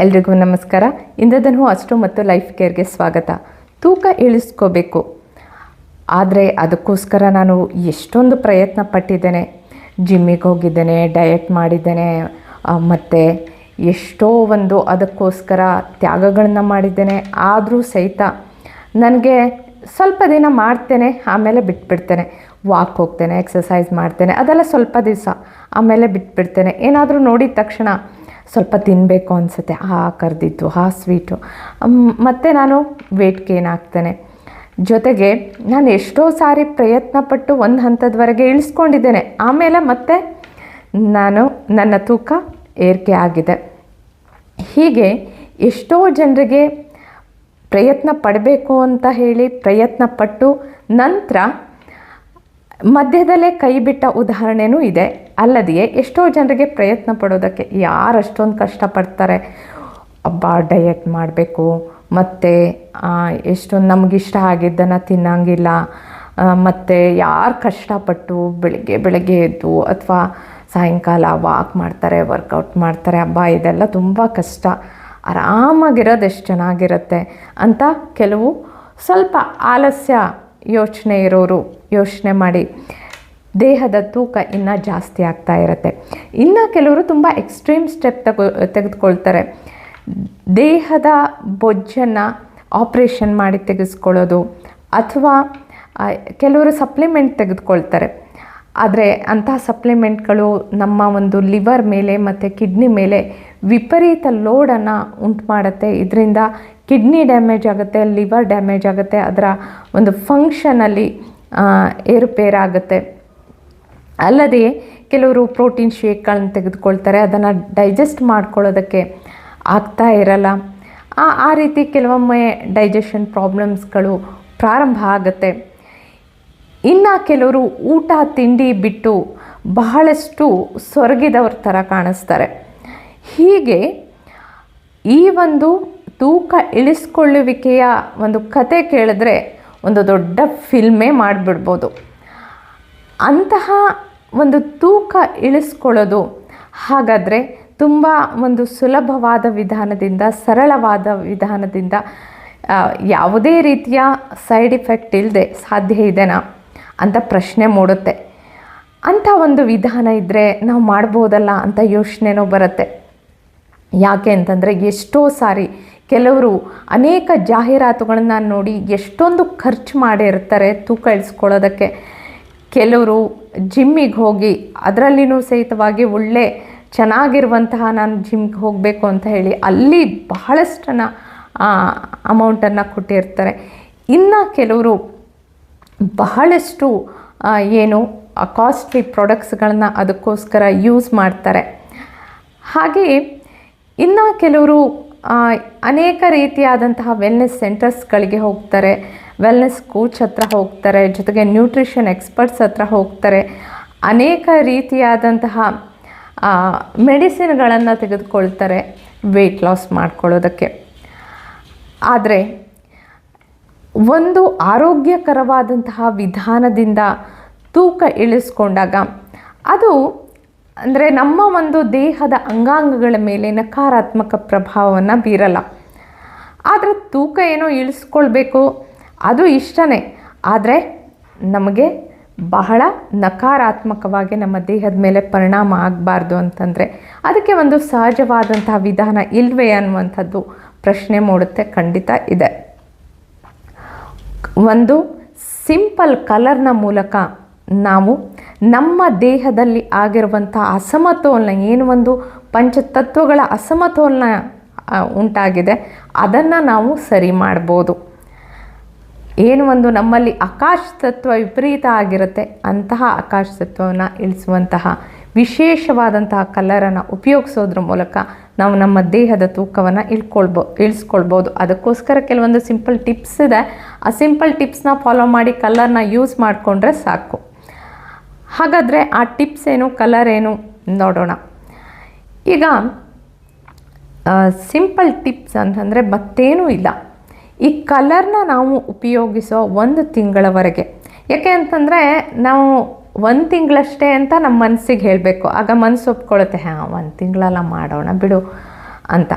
ಎಲ್ರಿಗೂ ನಮಸ್ಕಾರ. ಇಂದ್ರಧನು ಅಷ್ಟು ಮತ್ತು ಲೈಫ್ ಕೇರ್ಗೆ ಸ್ವಾಗತ. ತೂಕ ಇಳಿಸ್ಕೋಬೇಕು. ಆದರೆ ಅದಕ್ಕೋಸ್ಕರ ನಾನು ಎಷ್ಟೊಂದು ಪ್ರಯತ್ನ ಪಟ್ಟಿದ್ದೇನೆ. ಜಿಮ್ಮಿಗೆ ಹೋಗಿದ್ದೇನೆ, ಡಯಟ್ ಮಾಡಿದ್ದೇನೆ ಮತ್ತು ಎಷ್ಟೋ ಒಂದು ಅದಕ್ಕೋಸ್ಕರ ತ್ಯಾಗಗಳನ್ನ ಮಾಡಿದ್ದೇನೆ. ಆದರೂ ಸಹಿತ ನನಗೆ ಸ್ವಲ್ಪ ದಿನ ಮಾಡ್ತೇನೆ, ಆಮೇಲೆ ಬಿಟ್ಬಿಡ್ತೇನೆ. ವಾಕ್ ಹೋಗ್ತೇನೆ ಎಕ್ಸಸೈಸ್ ಮಾಡ್ತೇನೆ, ಅದೆಲ್ಲ ಸ್ವಲ್ಪ ದಿವಸ, ಆಮೇಲೆ ಬಿಟ್ಬಿಡ್ತೇನೆ. ಏನಾದರೂ ನೋಡಿದ ತಕ್ಷಣ ಸ್ವಲ್ಪ ತಿನ್ನಬೇಕು ಅನಿಸುತ್ತೆ. ಆ ಕರೆದಿದ್ದು, ಆ ಸ್ವೀಟು ಮತ್ತು ನಾನು ವೇಟ್ ಗೇನ್ ಆಗ್ತೇನೆ. ಜೊತೆಗೆ ನಾನು ಎಷ್ಟೋ ಸಾರಿ ಪ್ರಯತ್ನ ಪಟ್ಟು ಒಂದು ಹಂತದವರೆಗೆ ಇಳಿಸ್ಕೊಂಡಿದ್ದೇನೆ. ಆಮೇಲೆ ಮತ್ತೆ ನಾನು ನನ್ನ ತೂಕ ಏರಿಕೆ ಆಗಿದೆ. ಹೀಗೆ ಎಷ್ಟೋ ಜನರಿಗೆ ಪ್ರಯತ್ನ ಪಡಬೇಕು ಅಂತ ಹೇಳಿ ಪ್ರಯತ್ನ ಪಟ್ಟು ನಂತರ ಮಧ್ಯದಲ್ಲೇ ಕೈ ಬಿಟ್ಟ ಉದಾಹರಣೆನೂ ಇದೆ. ಅಲ್ಲದೆಯೇ, ಎಷ್ಟೋ ಜನರಿಗೆ ಪ್ರಯತ್ನ ಪಡೋದಕ್ಕೆ ಯಾರು ಅಷ್ಟೊಂದು ಕಷ್ಟಪಡ್ತಾರೆ? ಹಬ್ಬ ಡಯಟ್ ಮಾಡಬೇಕು, ಮತ್ತು ಎಷ್ಟೊಂದು ನಮಗಿಷ್ಟ ಆಗಿದ್ದನ್ನು ತಿನ್ನಂಗಿಲ್ಲ ಮತ್ತು ಯಾರು ಕಷ್ಟಪಟ್ಟು ಬೆಳಿಗ್ಗೆ ಬೆಳಗ್ಗೆ ಎದ್ದು ಅಥವಾ ಸಾಯಂಕಾಲ ವಾಕ್ ಮಾಡ್ತಾರೆ ವರ್ಕೌಟ್ ಮಾಡ್ತಾರೆ ಹಬ್ಬ ಇದೆಲ್ಲ ತುಂಬ ಕಷ್ಟ. ಆರಾಮಾಗಿರೋದು ಎಷ್ಟು ಚೆನ್ನಾಗಿರುತ್ತೆ ಅಂತ ಕೆಲವು ಸ್ವಲ್ಪ ಆಲಸ್ಯ ಯೋಚನೆ ಇರೋರು ಯೋಚನೆ ಮಾಡಿ. ದೇಹದ ತೂಕ ಇನ್ನೂ ಜಾಸ್ತಿ ಆಗ್ತಾ ಇರುತ್ತೆ. ಇನ್ನು ಕೆಲವರು ತುಂಬ ಎಕ್ಸ್ಟ್ರೀಮ್ ಸ್ಟೆಪ್ ತಗೋ, ತೆಗೆದುಕೊಳ್ತಾರೆ. ದೇಹದ ಬೊಜ್ಜನ್ನು ಆಪ್ರೇಷನ್ ಮಾಡಿ ತೆಗೆಸ್ಕೊಳ್ಳೋದು ಅಥವಾ ಕೆಲವರು ಸಪ್ಲಿಮೆಂಟ್ ತೆಗೆದುಕೊಳ್ತಾರೆ. ಆದರೆ ಅಂತಹ ಸಪ್ಲಿಮೆಂಟ್ಗಳು ನಮ್ಮ ಒಂದು ಲಿವರ್ ಮೇಲೆ ಮತ್ತು ಕಿಡ್ನಿ ಮೇಲೆ ವಿಪರೀತ ಲೋಡನ್ನು ಉಂಟು ಮಾಡುತ್ತೆ ಇದರಿಂದ ಕಿಡ್ನಿ ಡ್ಯಾಮೇಜ್ ಆಗುತ್ತೆ ಲಿವರ್ ಡ್ಯಾಮೇಜ್ ಆಗುತ್ತೆ. ಅದರ ಒಂದು ಫಂಕ್ಷನಲ್ಲಿ ಏರುಪೇರಾಗುತ್ತೆ. ಅಲ್ಲದೆ ಕೆಲವರು ಪ್ರೋಟೀನ್ ಶೇಕ್ಗಳನ್ನ ತೆಗೆದುಕೊಳ್ತಾರೆ, ಅದನ್ನು ಡೈಜೆಸ್ಟ್ ಮಾಡ್ಕೊಳ್ಳೋದಕ್ಕೆ ಆಗ್ತಾ ಇರಲ್ಲ. ಆ ರೀತಿ ಕೆಲವೊಮ್ಮೆ ಡೈಜೆಷನ್ ಪ್ರಾಬ್ಲಮ್ಸ್ಗಳು ಪ್ರಾರಂಭ ಆಗುತ್ತೆ. ಇನ್ನು ಕೆಲವರು ಊಟ, ತಿಂಡಿ ಬಿಟ್ಟು ಬಹಳಷ್ಟು ಸೊರಗಿದವ್ರ ಥರ ಕಾಣಿಸ್ತಾರೆ. ಹೀಗೆ ಈ ಒಂದು ತೂಕ ಇಳಿಸ್ಕೊಳ್ಳುವಿಕೆಯ ಒಂದು ಕತೆ ಕೇಳಿದ್ರೆ ಒಂದು ದೊಡ್ಡ ಫಿಲ್ಮೇ ಮಾಡಿಬಿಡ್ಬೋದು. ಅಂತಹ ಒಂದು ತೂಕ ಇಳಿಸ್ಕೊಳ್ಳೋದು ಹಾಗಾದರೆ ತುಂಬ ಒಂದು ಸುಲಭವಾದ ವಿಧಾನದಿಂದ, ಸರಳವಾದ ವಿಧಾನದಿಂದ ಯಾವುದೇ ರೀತಿಯ ಸೈಡ್ ಇಫೆಕ್ಟ್ ಇಲ್ಲದೆ ಸಾಧ್ಯ ಇದೆನಾ ಅಂತ ಪ್ರಶ್ನೆ ಮೂಡುತ್ತೆ. ಅಂಥ ಒಂದು ವಿಧಾನ ಇದ್ದರೆ ನಾವು ಮಾಡ್ಬೋದಲ್ಲ ಅಂತ ಯೋಚನೆನೂ ಬರುತ್ತೆ. ಯಾಕೆ ಅಂತಂದರೆ ಎಷ್ಟೋ ಸಾರಿ ಕೆಲವರು ಅನೇಕ ಜಾಹೀರಾತುಗಳನ್ನು ನೋಡಿ ಎಷ್ಟೊಂದು ಖರ್ಚು ಮಾಡಿರ್ತಾರೆ ತೂಕ ಇಳಿಸ್ಕೊಳ್ಳೋದಕ್ಕೆ. ಕೆಲವರು ಜಿಮ್ಮಿಗೆ ಹೋಗಿ ಅದರಲ್ಲಿನೂ ಸಹಿತವಾಗಿ ಒಳ್ಳೆ ಚೆನ್ನಾಗಿರುವಂತಹ ನಾನು ಜಿಮ್ಗೆ ಹೋಗಬೇಕು ಅಂತ ಹೇಳಿ ಅಲ್ಲಿ ಬಹಳಷ್ಟನ್ನು ಅಮೌಂಟನ್ನು ಕೊಟ್ಟಿರ್ತಾರೆ. ಇನ್ನು ಕೆಲವರು ಬಹಳಷ್ಟು ಏನು ಕಾಸ್ಟ್ಲಿ ಪ್ರಾಡಕ್ಟ್ಸ್ಗಳನ್ನ ಅದಕ್ಕೋಸ್ಕರ ಯೂಸ್ ಮಾಡ್ತಾರೆ. ಹಾಗೆಯೇ ಇನ್ನು ಕೆಲವರು ಅನೇಕ ರೀತಿಯಾದಂತಹ ವೆಲ್ನೆಸ್ ಸೆಂಟರ್ಸ್ಗಳಿಗೆ ಹೋಗ್ತಾರೆ. ವೆಲ್ನೆಸ್ ಕೋಚ್ ಹತ್ರ ಹೋಗ್ತಾರೆ, ಜೊತೆಗೆ ನ್ಯೂಟ್ರಿಷನ್ ಎಕ್ಸ್ಪರ್ಟ್ಸ್ ಹತ್ರ ಹೋಗ್ತಾರೆ. ಅನೇಕ ರೀತಿಯಾದಂತಹ ಮೆಡಿಸಿನ್ಗಳನ್ನು ತೆಗೆದುಕೊಳ್ತಾರೆ ವೆಯ್ಟ್ ಲಾಸ್ ಮಾಡ್ಕೊಳ್ಳೋದಕ್ಕೆ. ಆದರೆ, ಒಂದು ಆರೋಗ್ಯಕರವಾದಂತಹ ವಿಧಾನದಿಂದ ತೂಕ ಇಳಿಸ್ಕೊಂಡಾಗ ಅದು ಅಂದರೆ ನಮ್ಮ ಒಂದು ದೇಹದ ಅಂಗಾಂಗಗಳ ಮೇಲೆ ನಕಾರಾತ್ಮಕ ಪ್ರಭಾವವನ್ನು ಬೀರಲ್ಲ. ಆದರೆ ತೂಕ ಏನೋ ಇಳಿಸ್ಕೊಳ್ಬೇಕು, ಅದು ಇಷ್ಟನೇ. ಆದರೆ ನಮಗೆ ಬಹಳ ನಕಾರಾತ್ಮಕವಾಗಿ ನಮ್ಮ ದೇಹದ ಮೇಲೆ ಪರಿಣಾಮ ಆಗಬಾರ್ದು ಅಂತಂದರೆ ಅದಕ್ಕೆ ಒಂದು ಸಹಜವಾದಂತಹ ವಿಧಾನ ಇಲ್ವೇ ಅನ್ನುವಂಥದ್ದು ಪ್ರಶ್ನೆ ಮೂಡುತ್ತೆ, ಖಂಡಿತ ಇದೆ. ಒಂದು ಸಿಂಪಲ್ ಕಲರ್ನ ಮೂಲಕ ನಾವು ನಮ್ಮ ದೇಹದಲ್ಲಿ ಆಗಿರುವಂಥ ಅಸಮತೋಲನ ಏನು ಒಂದು ಪಂಚತತ್ವಗಳ ಅಸಮತೋಲನ ಉಂಟಾಗಿದೆ, ಅದನ್ನು ನಾವು ಸರಿ ಮಾಡ್ಬೋದು. ಏನು ಒಂದು ನಮ್ಮಲ್ಲಿ ಆಕಾಶ ತತ್ವ ವಿಪರೀತ ಆಗಿರುತ್ತೆ, ಅಂತಹ ಆಕಾಶ ತತ್ವವನ್ನು ಇಳಿಸುವಂತಹ ವಿಶೇಷವಾದಂತಹ ಕಲರನ್ನು ಉಪಯೋಗಿಸೋದ್ರ ಮೂಲಕ ನಾವು ನಮ್ಮ ದೇಹದ ತೂಕವನ್ನು ಇಳ್ಕೊಳ್ಬೋ, ಇಳಿಸ್ಕೊಳ್ಬೋದು. ಅದಕ್ಕೋಸ್ಕರ ಕೆಲವೊಂದು ಸಿಂಪಲ್ ಟಿಪ್ಸ್ ಇದೆ. ಆ ಸಿಂಪಲ್ ಟಿಪ್ಸ್ನ ಫಾಲೋ ಮಾಡಿ ಕಲರ್ನ ಯೂಸ್ ಮಾಡಿಕೊಂಡ್ರೆ ಸಾಕು. ಹಾಗಾದರೆ ಆ ಟಿಪ್ಸ್ ಏನು, ಕಲರ್ ಏನು ನೋಡೋಣ. ಈಗ ಸಿಂಪಲ್ ಟಿಪ್ಸ್ ಅಂತಂದರೆ ಮತ್ತೇನೂ ಇಲ್ಲ. ಈ ಕಲರ್ನ ನಾವು ಉಪಯೋಗಿಸೋ ಒಂದು ತಿಂಗಳವರೆಗೆ. ಯಾಕೆ ಅಂತಂದರೆ ನಾವು ಒಂದು ತಿಂಗಳಷ್ಟೇ ಅಂತ ನಮ್ಮ ಮನಸ್ಸಿಗೆ ಹೇಳಬೇಕು. ಆಗ ಮನಸ್ಸು ಒಪ್ಕೊಳ್ಳುತ್ತೆ ಹಾಂ, ಒಂದು ತಿಂಗಳೆಲ್ಲ ಮಾಡೋಣ, ಬಿಡು ಅಂತ.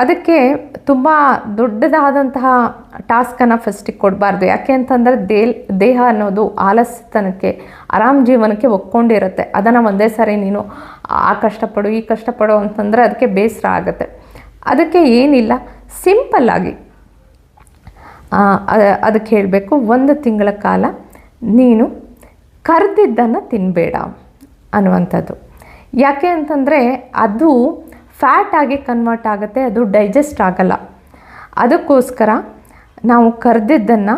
ಅದಕ್ಕೆ ತುಂಬ ದೊಡ್ಡದಾದಂತಹ ಟಾಸ್ಕನ್ನು ಫಸ್ಟಿಗೆ ಕೊಡಬಾರ್ದು. ಯಾಕೆ ಅಂತಂದರೆ ದೇಲ್, ದೇಹ ಅನ್ನೋದು ಆಲಸ್ಯತನಕ್ಕೆ, ಆರಾಮ್ ಜೀವನಕ್ಕೆ ಒಕ್ಕೊಂಡಿರುತ್ತೆ ಅದನ್ನು ಒಂದೇ ಸಾರಿ ನೀನು, ಆ ಕಷ್ಟಪಡು, ಈ ಕಷ್ಟಪಡು ಅಂತಂದರೆ ಅದಕ್ಕೆ ಬೇಸರ ಆಗುತ್ತೆ. ಅದಕ್ಕೆ ಏನಿಲ್ಲ ಸಿಂಪಲ್ಲಾಗಿ ಅದಕ್ಕೆ ಹೇಳಬೇಕು, ಒಂದು ತಿಂಗಳ ಕಾಲ ನೀನು ಕರೆದಿದ್ದನ್ನು ತಿನ್ನಬೇಡ ಅನ್ನುವಂಥದ್ದು. ಯಾಕೆ ಅಂತಂದರೆ ಅದು ಫ್ಯಾಟ್ ಆಗಿ ಕನ್ವರ್ಟ್ ಆಗುತ್ತೆ, ಅದು ಡೈಜೆಸ್ಟ್ ಆಗಲ್ಲ. ಅದಕ್ಕೋಸ್ಕರ ನಾವು ಕರೆದಿದ್ದನ್ನು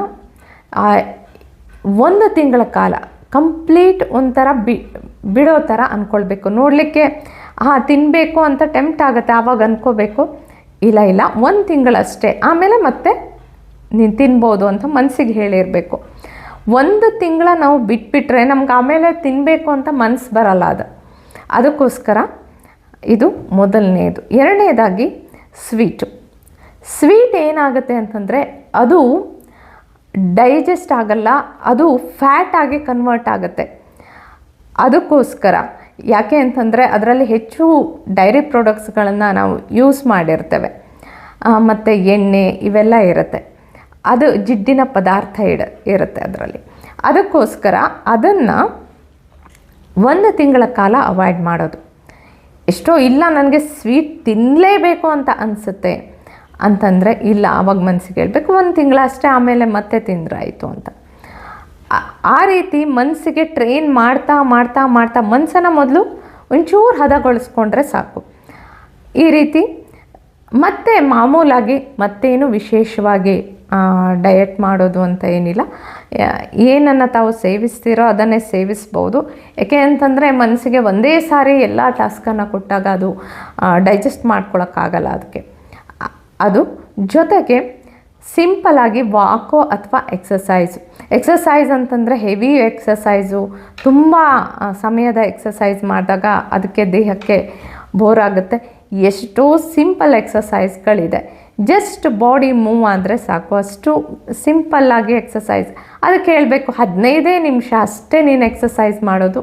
ಒಂದು ತಿಂಗಳ ಕಾಲ ಕಂಪ್ಲೀಟ್ ಒಂಥರ ಬಿ, ಬಿಡೋ ಥರ ಅಂದ್ಕೊಳ್ಬೇಕು ನೋಡಲಿಕ್ಕೆ ಹಾಂ ತಿನ್ನಬೇಕು ಅಂತ ಟೆಂಪ್ಟ್ ಆಗುತ್ತೆ, ಆವಾಗ ಅಂದ್ಕೋಬೇಕು ಇಲ್ಲ ಇಲ್ಲ, ಒಂದು ತಿಂಗಳಷ್ಟೇ. ಆಮೇಲೆ ಮತ್ತೆ ನೀನು ತಿನ್ಬೋದು ಅಂತ ಮನಸ್ಸಿಗೆ ಹೇಳಿರಬೇಕು. ಒಂದು ತಿಂಗಳ ನಾವು ಬಿಟ್ಬಿಟ್ರೆ ನಮ್ಗೆ ಆಮೇಲೆ ತಿನ್ನಬೇಕು ಅಂತ ಮನಸ್ಸು ಬರಲ್ಲ ಅದು. ಅದಕ್ಕೋಸ್ಕರ ಇದು ಮೊದಲನೇದು. ಎರಡನೇದಾಗಿ ಸ್ವೀಟು. ಸ್ವೀಟ್ ಏನಾಗುತ್ತೆ ಅಂತಂದರೆ ಅದು ಡೈಜೆಸ್ಟ್ ಆಗಲ್ಲ, ಅದು ಫ್ಯಾಟ್ ಆಗಿ ಕನ್ವರ್ಟ್ ಆಗುತ್ತೆ. ಅದಕ್ಕೋಸ್ಕರ, ಯಾಕೆ ಅಂತಂದರೆ ಅದರಲ್ಲಿ ಹೆಚ್ಚು ಡೈರಿ ಪ್ರಾಡಕ್ಟ್ಸ್ಗಳನ್ನು ನಾವು ಯೂಸ್ ಮಾಡಿರ್ತೇವೆ. ಮತ್ತು ಎಣ್ಣೆ ಇವೆಲ್ಲ ಇರುತ್ತೆ. ಅದು ಜಿಡ್ಡಿನ ಪದಾರ್ಥ ಇಡ, ಇರುತ್ತೆ ಅದರಲ್ಲಿ. ಅದಕ್ಕೋಸ್ಕರ ಅದನ್ನು ಒಂದು ತಿಂಗಳ ಕಾಲ ಅವಾಯ್ಡ್ ಮಾಡೋದು. ಎಷ್ಟೋ ಇಲ್ಲ, ನನಗೆ ಸ್ವೀಟ್ ತಿನ್ನಲೇಬೇಕು ಅಂತ ಅನಿಸುತ್ತೆ. ಅಂತಂದರೆ, ಇಲ್ಲ ಆವಾಗ ಮನಸ್ಸಿಗೆ ಹೇಳಬೇಕು, ಒಂದು ತಿಂಗಳಷ್ಟೇ ಆಮೇಲೆ ಮತ್ತೆ ತಿಂದ್ರಾಯಿತು ಅಂತ. ಆ- ರೀತಿ ಮನಸ್ಸಿಗೆ ಟ್ರೈನ್ ಮಾಡ್ತಾ ಮಾಡ್ತಾ ಮಾಡ್ತಾ ಮನಸ್ಸನ್ನು ಮೊದಲು ಒಂಚೂರು ಹದಗೊಳಿಸ್ಕೊಂಡ್ರೆ ಸಾಕು. ಈ ರೀತಿ ಮತ್ತೆ ಮಾಮೂಲಾಗಿ ಮತ್ತೇನು ವಿಶೇಷವಾಗಿ ಡಯಟ್ ಮಾಡೋದು ಅಂತ ಏನಿಲ್ಲ. ಏನನ್ನು ತಾವು ಸೇವಿಸ್ತೀರೋ ಅದನ್ನೇ ಸೇವಿಸ್ಬೋದು. ಯಾಕೆ ಅಂತಂದರೆ ಮನಸ್ಸಿಗೆ ಒಂದೇ ಸಾರಿ ಎಲ್ಲ ಟಾಸ್ಕನ್ನು ಕೊಟ್ಟಾಗ ಅದು ಡೈಜೆಸ್ಟ್ ಮಾಡ್ಕೊಳಕ್ಕಾಗಲ್ಲ ಅದಕ್ಕೆ ಅದು ಜೊತೆಗೆ ಸಿಂಪಲಾಗಿ ವಾಕೋ ಅಥವಾ ಎಕ್ಸಸೈಸು ಎಕ್ಸಸೈಸ್ ಅಂತಂದರೆ ಹೆವಿ ಎಕ್ಸಸೈಸು ತುಂಬ ಸಮಯದ ಎಕ್ಸಸೈಸ್ ಮಾಡಿದಾಗ ಅದಕ್ಕೆ ದೇಹಕ್ಕೆ ಬೋರ್ ಆಗುತ್ತೆ. ಎಷ್ಟೋ ಸಿಂಪಲ್ ಎಕ್ಸಸೈಸ್ಗಳಿದೆ ಜಸ್ಟ್ ಬಾಡಿ ಮೂವ್ ಆದರೆ ಸಾಕು. ಅಷ್ಟು ಸಿಂಪಲ್ಲಾಗಿ ಎಕ್ಸಸೈಸ್ ಅದಕ್ಕೆ ಹೇಳಬೇಕು, ಹದಿನೈದೇ ನಿಮಿಷ ಅಷ್ಟೇ ನೀನು ಎಕ್ಸಸೈಸ್ ಮಾಡೋದು.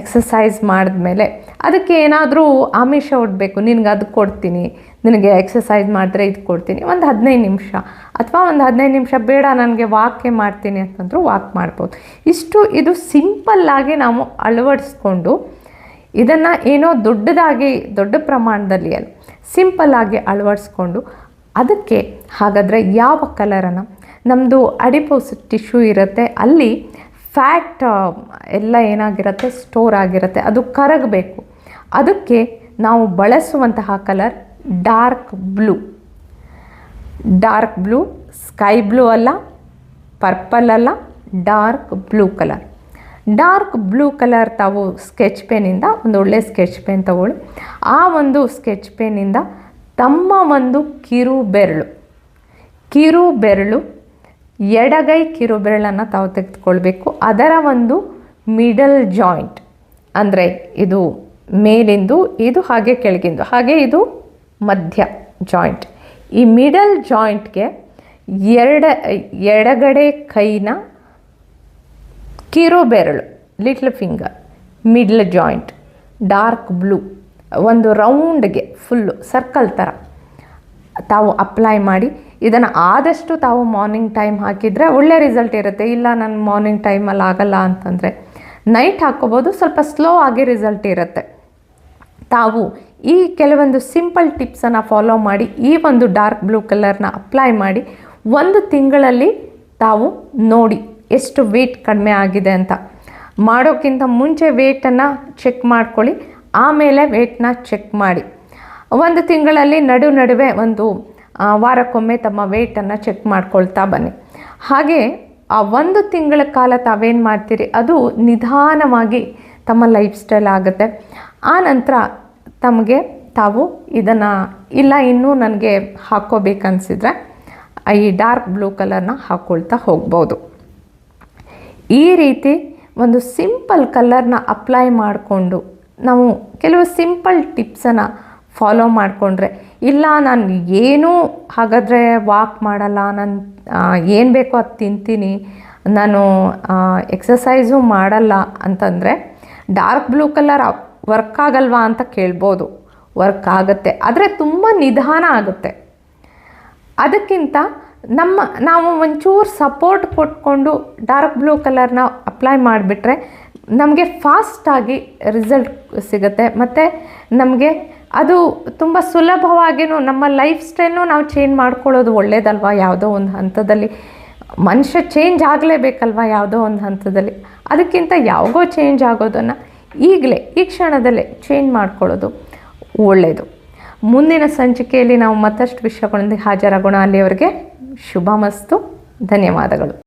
ಎಕ್ಸಸೈಸ್ ಮಾಡಿದ್ಮೇಲೆ ಅದಕ್ಕೆ ಏನಾದರೂ ಆಮಿಷ ಒಡ್ಬೇಕು, ನಿನಗೆ ಅದು ಕೊಡ್ತೀನಿ. ನಿನಗೆ ಎಕ್ಸಸೈಸ್ ಮಾಡಿದ್ರೆ ಇದು ಕೊಡ್ತೀನಿ. ಒಂದು ಹದಿನೈದು ನಿಮಿಷ. ಅಥವಾ ಒಂದು ಹದಿನೈದು ನಿಮಿಷ, ಬೇಡ, ನನಗೆ ವಾಕೇ ಮಾಡ್ತೀನಿ ಅಂತಂದ್ರೂ ವಾಕ್ ಮಾಡ್ಬೋದು. ಇಷ್ಟು ಇದು ಸಿಂಪಲ್ಲಾಗಿ ನಾವು ಅಳವಡಿಸ್ಕೊಂಡು ಇದನ್ನು ಏನೋ ದೊಡ್ಡದಾಗಿ, ದೊಡ್ಡ ಪ್ರಮಾಣದಲ್ಲಿ ಅಲ್ಲ ಸಿಂಪಲ್ಲಾಗಿ ಅಳವಡಿಸ್ಕೊಂಡು ಅದಕ್ಕೆ ಹಾಗಾದರೆ ಯಾವ ಕಲರನ್ನು ನಮ್ಮದು ಅಡಿಪೋಸ್ ಟಿಶ್ಯೂ ಇರುತ್ತೆ, ಅಲ್ಲಿ ಫ್ಯಾಟ್ ಎಲ್ಲ ಏನಾಗಿರುತ್ತೆ, ಸ್ಟೋರ್ ಆಗಿರುತ್ತೆ, ಅದು ಕರಗಬೇಕು. ಅದಕ್ಕೆ ನಾವು ಬಳಸುವಂತಹ colour dark blue. Dark blue, sky blue ಅಲ್ಲ, ಪರ್ಪಲ್ ಅಲ್ಲ, dark blue colour. Dark blue colour ತಾವು ಸ್ಕೆಚ್ ಪೆನ್ನಿಂದ ಒಂದು ಒಳ್ಳೆ ಸ್ಕೆಚ್ ಪೆನ್ ತಗೊಳ್ಳಿ. ಆ ಒಂದು ಸ್ಕೆಚ್ ಪೆನ್ನಿಂದ ತಮ್ಮ ಒಂದು ಕಿರು ಬೆರಳು. ಕಿರು ಬೆರಳು, ಎಡಗೈ ಕಿರು ಬೆರಳನ್ನು ತಾವು ತೆಗೆದುಕೊಳ್ಬೇಕು. ಅದರ ಒಂದು ಮಿಡಲ್ ಜಾಯಿಂಟ್, ಅಂದರೆ ಇದು ಮೇಲಿಂದು, ಇದು ಹಾಗೆ ಕೆಳಗಿಂದು, ಹಾಗೆ ಇದು ಮಧ್ಯ ಜಾಯಿಂಟ್. ಈ ಮಿಡಲ್ ಜಾಯಿಂಟ್ಗೆ ಎರಡ, ಎಡಗಡೆ ಕೈನ ಕಿರು ಬೆರಳು, little finger, middle joint, dark blue. ಒಂದು ರೌಂಡ್ಗೆ ಫುಲ್ಲು ಸರ್ಕಲ್ ಥರ ತಾವು ಅಪ್ಲೈ ಮಾಡಿ, ಇದನ್ನು ಆದಷ್ಟು ತಾವು ಮಾರ್ನಿಂಗ್ ಟೈಮ್ ಹಾಕಿದರೆ ಒಳ್ಳೆ ರಿಸಲ್ಟ್ ಇರುತ್ತೆ. ಇಲ್ಲ, ನಾನು ಮಾರ್ನಿಂಗ್ ಟೈಮಲ್ಲಿ ಆಗಲ್ಲ ಅಂತಂದರೆ ನೈಟ್ ಹಾಕ್ಕೋಬೋದು ಸ್ವಲ್ಪ ಸ್ಲೋ ಆಗಿ ರಿಸಲ್ಟ್ ಇರುತ್ತೆ. ತಾವು ಈ ಕೆಲವೊಂದು ಸಿಂಪಲ್ ಟಿಪ್ಸನ್ನು ಫಾಲೋ ಮಾಡಿ, ಈ ಒಂದು ಡಾರ್ಕ್ ಬ್ಲೂ ಕಲರ್ನ ಅಪ್ಲೈ ಮಾಡಿ, ಒಂದು ತಿಂಗಳಲ್ಲಿ ತಾವು ನೋಡಿ ಎಷ್ಟು ವೆಯ್ಟ್ ಕಡಿಮೆ ಆಗಿದೆ ಅಂತ. ಮಾಡೋಕ್ಕಿಂತ ಮುಂಚೆ ವೆಯ್ಟನ್ನು ಚೆಕ್ ಮಾಡ್ಕೊಳ್ಳಿ. ಆಮೇಲೆ ವೇಟ್ನ ಚೆಕ್ ಮಾಡಿ. ಒಂದು ತಿಂಗಳಲ್ಲಿ ನಡು ನಡುವೆ ಒಂದು ವಾರಕ್ಕೊಮ್ಮೆ ತಮ್ಮ ವೇಟನ್ನು ಚೆಕ್ ಮಾಡ್ಕೊಳ್ತಾ ಬನ್ನಿ. ಹಾಗೆ ಆ ಒಂದು ತಿಂಗಳ ಕಾಲ ತಾವೇನು ಮಾಡ್ತೀರಿ? ಅದು ನಿಧಾನವಾಗಿ ತಮ್ಮ ಲೈಫ್ ಸ್ಟೈಲ್ ಆಗುತ್ತೆ. ಆ ನಂತರ ತಮಗೆ ತಾವು ಇದನ್ನು, ಇಲ್ಲ ಇನ್ನೂ ನನಗೆ ಹಾಕ್ಕೋಬೇಕನ್ಸಿದ್ರೆ ಈ ಡಾರ್ಕ್ ಬ್ಲೂ ಕಲರ್ನ ಹಾಕ್ಕೊಳ್ತಾ ಹೋಗ್ಬೋದು. ಈ ರೀತಿ ಒಂದು ಸಿಂಪಲ್ ಕಲರ್ನ ಅಪ್ಲೈ ಮಾಡಿಕೊಂಡು ನಾವು ಕೆಲವು ಸಿಂಪಲ್ ಟಿಪ್ಸನ್ನು ಫಾಲೋ ಮಾಡಿಕೊಂಡ್ರೆ, ಇಲ್ಲ ನಾನು ಏನೂ ಹಾಗಾದರೆ ವಾಕ್ ಮಾಡಲ್ಲ, ನಾನು ಏನು ಬೇಕೋ ಅದು ತಿಂತೀನಿ, ನಾನು ಎಕ್ಸಸೈಸು ಮಾಡಲ್ಲ ಅಂತಂದರೆ ಡಾರ್ಕ್ ಬ್ಲೂ ಕಲರ್ ವರ್ಕ್ ಆಗಲ್ವಾ ಅಂತ ಕೇಳ್ಬೋದು. ವರ್ಕ್ ಆಗುತ್ತೆ. ಆದರೆ ತುಂಬ ನಿಧಾನ ಆಗುತ್ತೆ. ಅದಕ್ಕಿಂತ ನಮ್ಮ, ನಾವು ಒಂಚೂರು ಸಪೋರ್ಟ್ ಕೊಟ್ಕೊಂಡು ಡಾರ್ಕ್ ಬ್ಲೂ ಕಲರ್ನ ಅಪ್ಲೈ ಮಾಡಿಬಿಟ್ರೆ ನಮಗೆ ಫಾಸ್ಟಾಗಿ ರಿಸಲ್ಟ್ ಸಿಗುತ್ತೆ. ಮತ್ತು ನಮಗೆ ಅದು ತುಂಬ ಸುಲಭವಾಗಿಯೂ ನಮ್ಮ ಲೈಫ್ ಸ್ಟೈಲ್ನು ನಾವು ಚೇಂಜ್ ಮಾಡ್ಕೊಳ್ಳೋದು ಒಳ್ಳೇದಲ್ವಾ? ಯಾವುದೋ ಒಂದು ಹಂತದಲ್ಲಿ. ಮನುಷ್ಯ ಚೇಂಜ್ ಆಗಲೇಬೇಕಲ್ವಾ ಯಾವುದೋ ಒಂದು ಹಂತದಲ್ಲಿ? ಅದಕ್ಕಿಂತ ಯಾವಾಗೋ ಚೇಂಜ್ ಆಗೋದನ್ನು ಈಗಲೇ, ಈ ಕ್ಷಣದಲ್ಲೇ ಚೇಂಜ್ ಮಾಡ್ಕೊಳ್ಳೋದು ಒಳ್ಳೆಯದು ಮುಂದಿನ ಸಂಚಿಕೆಯಲ್ಲಿ ನಾವು ಮತ್ತಷ್ಟು ವಿಷಯಗಳೊಂದಿಗೆ ಹಾಜರಾಗೋಣ. ಅಲ್ಲಿಯವರೆಗೆ ಶುಭ ಮಸ್ತು ಧನ್ಯವಾದಗಳು.